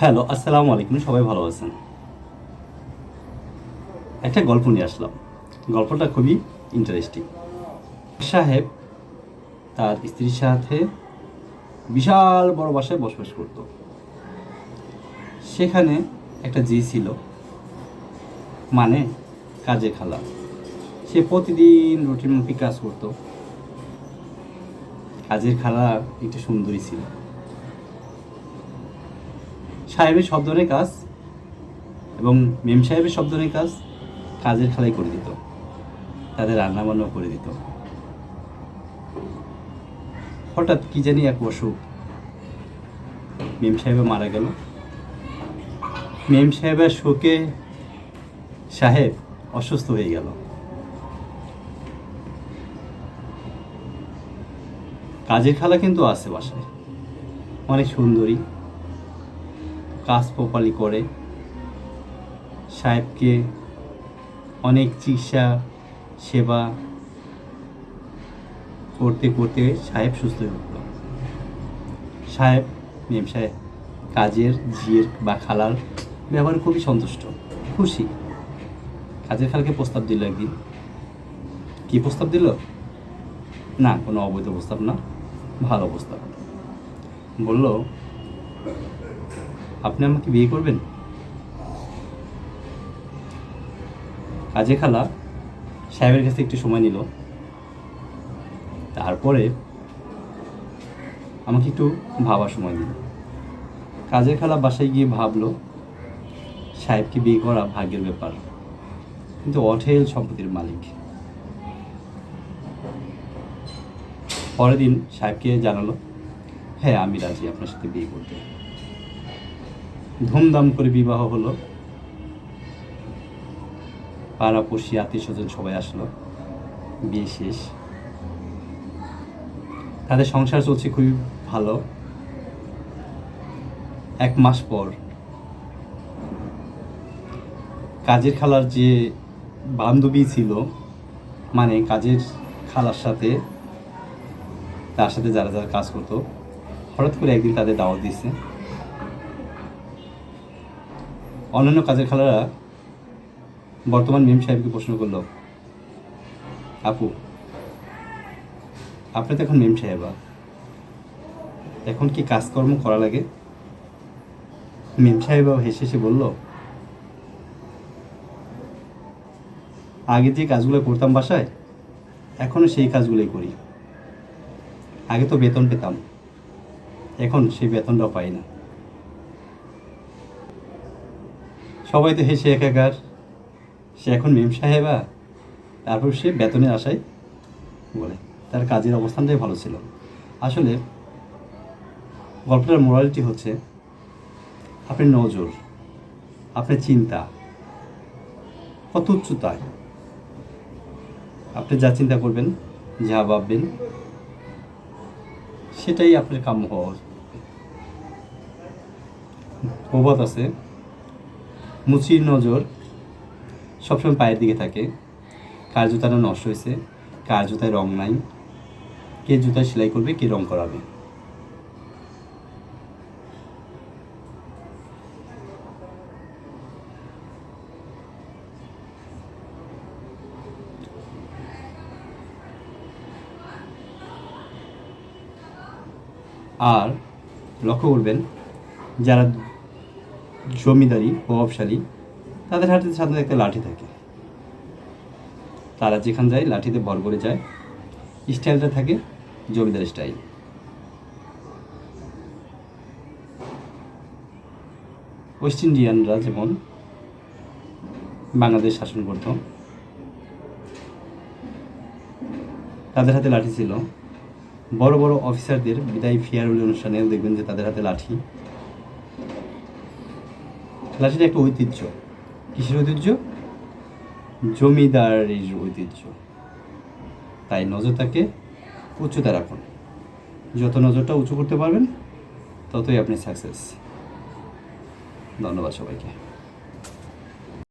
Hello, আসসালামু আলাইকুম, সবাই ভালো আছেন? একটা গল্প নিয়ে আসলাম। গল্পটা খুবই ইন্টারেস্টিং সাহেব তার স্ত্রীর সাথে বিশাল বড় বাসায় বসবাস করত। সেখানে একটা জি ছিল মানে কাজে খালা। সে প্রতিদিন রুটিন মাফিক কাজ করত। কাজের খালা একটু সুন্দরী ছিল। সাহেবের সব ধরনের কাজ এবং মেম সাহেবের সব ধরনের কাজ কাজের খালাই করে দিত। তাদের রান্না বান্নাও করে দিত। হঠাৎ কি জানি এক অসুখ। মেম সাহেব মারা গেল। মেম সাহেবের শোকে সাহেব অসুস্থ হয়ে গেল। কাজের খালা কিন্তু আছে বাসায়। অনেক সুন্দরী। কাজ প্রপারলি করে। সাহেবকে অনেক চিকিৎসা, সেবা করতে করতে সাহেব সুস্থ হয়ে উঠল। সাহেব, মেম সাহেব, কাজের ঝিয়ের বা খালার ব্যবহারে খুবই সন্তুষ্ট, খুশি। কাজের খালকে প্রস্তাব দিল একদিন। কি প্রস্তাব দিল? না, কোনো অবৈধ প্রস্তাব না, ভালো প্রস্তাব। বলল আপনি আমাকে বিয়ে করবেন? কাজে খালা, সাহেবের কাছে একটু সময় নিল। তারপরে আমাকে একটু ভাবার সময় দিল। কাজের খালা বাসায় গিয়ে ভাবলো, সাহেবকে বিয়ে করা ভাগ্যের ব্যাপার, কিন্তু অঠেল সম্পত্তির মালিক। পরের দিন সাহেবকে জানালো হ্যাঁ আমি রাজি আপনার সাথে বিয়ে করতে। ধুমধাম করে বিবাহ হলো। পাড়াপড়শি আত্মীয় স্বজন সবাই আসলো। বিয়ে শেষ। তাদের সংসার চলছে খুবই ভালো। এক মাস পর কাজের খালার যে বান্ধবী ছিল মানে কাজের খালার সাথে, তার সাথে যারা যারা কাজ করতো, হঠাৎ করে একদিন তাদের দাওয়াত দিচ্ছে অন্যান্য কাজের খেলারা বর্তমান মেম সাহেবকে প্রশ্ন করল, আপু, আপনি তো এখন মেম সাহেবা এখন কি কাজকর্ম করা লাগে? মেম সাহেবা হেসে হেসে বলল, আগে যে কাজগুলো করতাম বাসায় এখনও সেই কাজগুলোই করি। আগে তো বেতন পেতাম, এখন সেই বেতনটাও পাই না। সবাই তো হেসে একাকার। সে এখন মেম সাহেবা, তারপর সে বেতনে আশায় বলে, তার কাজের অবস্থানটাই ভালো ছিল। আসলে গল্পটার মোরালিটি হচ্ছে আপনার নজর আপনার চিন্তা, কত উচ্চতায়। আপনি যা চিন্তা করবেন, যা ভাববেন, সেটাই আপনার কাম্য হওয়া। প্রবাদ আছে মুচির নজর সবসময় পায়ের দিকে থাকে। কার জুতাটা নষ্ট হয়েছে, কার জুতায় রং নাই, কে জুতায় সেলাই করবে, কে রং করাবে। আর লক্ষ্য করবেন, যারা জমিদারি, প্রভাবশালী, তাদের হাতে সাধারণত একটা লাঠি থাকে। তারা যেখান যায়, লাঠিতে ভর করে যায়, স্টাইলটা থাকে জমিদার স্টাইল। ওয়েস্ট ইন্ডিয়ানরা যেমন বাংলাদেশ শাসন করত, তাদের হাতে লাঠি ছিল। বড় বড় অফিসারদের বিদায় ফেয়ারওয়েল অনুষ্ঠানেও দেখবেন যে তাদের হাতে লাঠি লাঠিটা একটা ঐতিহ্য। কিসের ঐতিহ্য? জমিদারের ঐতিহ্য। তাই নজরটাকে উচ্চতা রাখুন। যত নজরটা উঁচু করতে পারবেন, ততই আপনি সাকসেস ধন্যবাদ সবাইকে।